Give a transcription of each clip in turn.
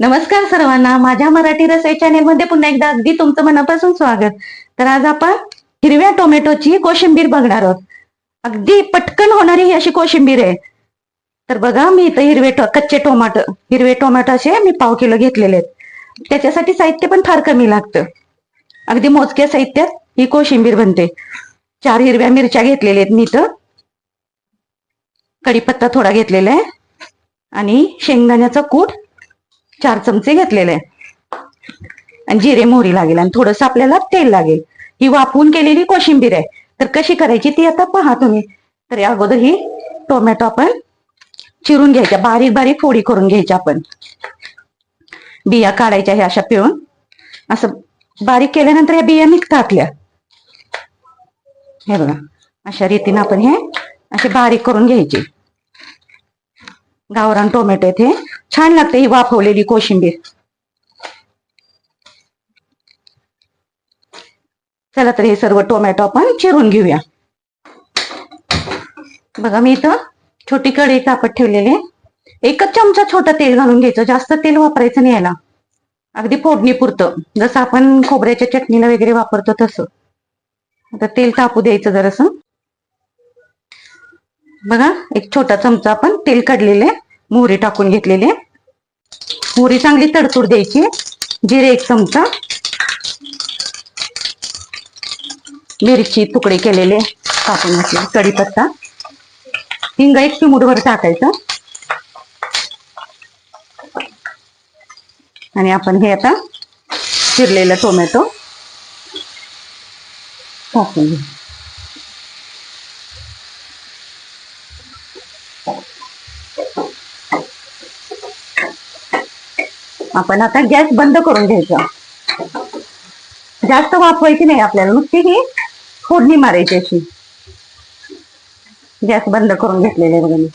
नमस्कार सर्वांना. माझ्या मराठी रसाई चॅनेल मध्ये पुन्हा एकदा अगदी तुमचं मनापासून स्वागत. तर आज आपण हिरव्या टोमॅटोची कोशिंबीर बघणार आहोत. अगदी पटकन होणारी ही अशी कोशिंबीर आहे. तर बघा मी इथं हिरवे टो- कच्चे टोमॅटो हिरवे टोमॅटो असे मी पाव किलो घेतलेले आहेत. त्याच्यासाठी साहित्य पण फार कमी लागतं. अगदी मोजक्या साहित्यात ही कोशिंबीर बनते. चार हिरव्या मिरच्या घेतलेल्या आहेत मी इथं. कढीपत्ता थोडा घेतलेला आहे. आणि शेंगदाण्याचा कूट चार चमचे घेतलेले. आणि जिरे मोहरी लागेल आणि थोडस आपल्याला तेल लागेल. ही वाफवून केलेली कोशिंबीर आहे. तर कशी करायची ती आता पहा तुम्ही. तर अगोदर ही टोमॅटो आपण चिरून घ्यायच्या बारीक बारीक फोडी करून घ्यायच्या आपण. बिया काढायच्या ह्या अशा पिळून. असं बारीक केल्यानंतर ह्या बिया निघतात आपल्या. हे बघा अशा रीतीने आपण हे असे बारीक करून घ्यायचे. गावरान टोमॅटो आहेत हे. छान लागते ही वाफवलेली कोशिंबीर. चला तर हे सर्व टोमॅटो आपण चिरून घेऊया. बघा मी इथं छोटी कढई तापत ठेवलेली एकच चमचा छोटा तेल घालून घ्यायचं. जास्त तेल वापरायचं नाही याला. अगदी फोडणी पुरतं जसं आपण खोबऱ्याच्या चटणीला वगैरे वापरतो तसं. आता तेल तापू द्यायचं जरासं. बघा एक छोटा चमचा आपण तेल काढलेले मोहरी टाकून घेतलेले. मोहरी चांगली तडतूड द्यायची. जिरे एक चमचा. मिरची तुकडे केलेले. टाकून घेतले. कढीपत्ता. हिंग एक चिमुटभर टाकायचं. आणि आपण हे आता चिरलेलं टोमॅटो टाकून घेऊ. आपण आता गॅस बंद करून घ्यायचा. जास्त वाफवायची नाही आपल्याला नुसती ही फोडणी मारायची अशी. गॅस बंद करून घेतलेले बघा मी.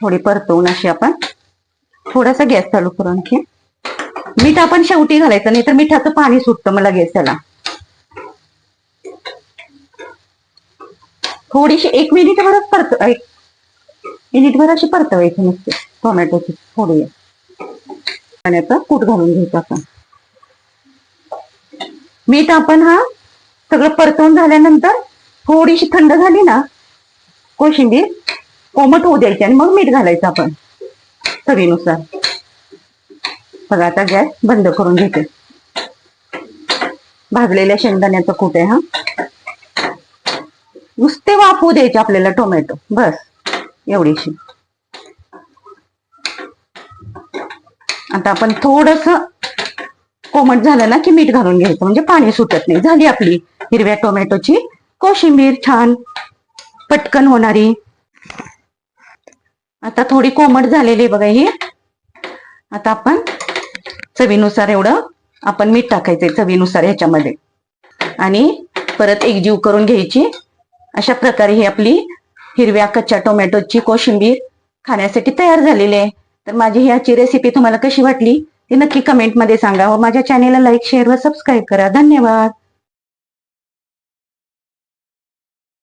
थोडी परतवून अशी आपण थोडासा गॅस चालू करून आणखी. मीठ आपण शेवटी घालायचं नाही तर मिठाचं पाणी सुटतं मला गॅस त्याला थोडीशी एक मिनिट भरच परत एक मिनिट भर अशी परतवायची नसते. टोमॅटोची थोडी पाण्याचं कूट घालून घ्यायचं आपण. मीठ आपण हा सगळं परतवून झाल्यानंतर थोडीशी थंड झाली ना कोशिंबीर कोमट होऊ द्यायची आणि मग मीठ घालायचं आपण. चवीनुसार. बघा आता गॅस बंद करून घेते. भाजलेल्या शेंगदाण्याचं कूट आहे हा. कापू द्यायचे आपल्याला टोमॅटो. बस एवढीशी. आता आपण थोडस कोमट झालं ना की मीठ घालून घ्यायचं म्हणजे पाणी सुटत नाही. झाली आपली हिरव्या टोमॅटोची कोशिंबीर छान पटकन होणारी. आता थोडी कोमट झालेली आहे बघा ही. आता आपण चवीनुसार एवढं आपण मीठ टाकायचंय चवीनुसार ह्याच्यामध्ये. आणि परत एकजीव करून घ्यायची. अशा प्रकारे ही आपली हिरव्या कच्च्या टोमॅटोची कोशिंबीर खाण्यासाठी तयार झालेली आहे. तर माझी ह्याची रेसिपी तुम्हाला कशी वाटली ती नक्की कमेंटमध्ये सांगा व माझ्या चॅनेलला लाईक शेअर व सबस्क्राईब करा. धन्यवाद!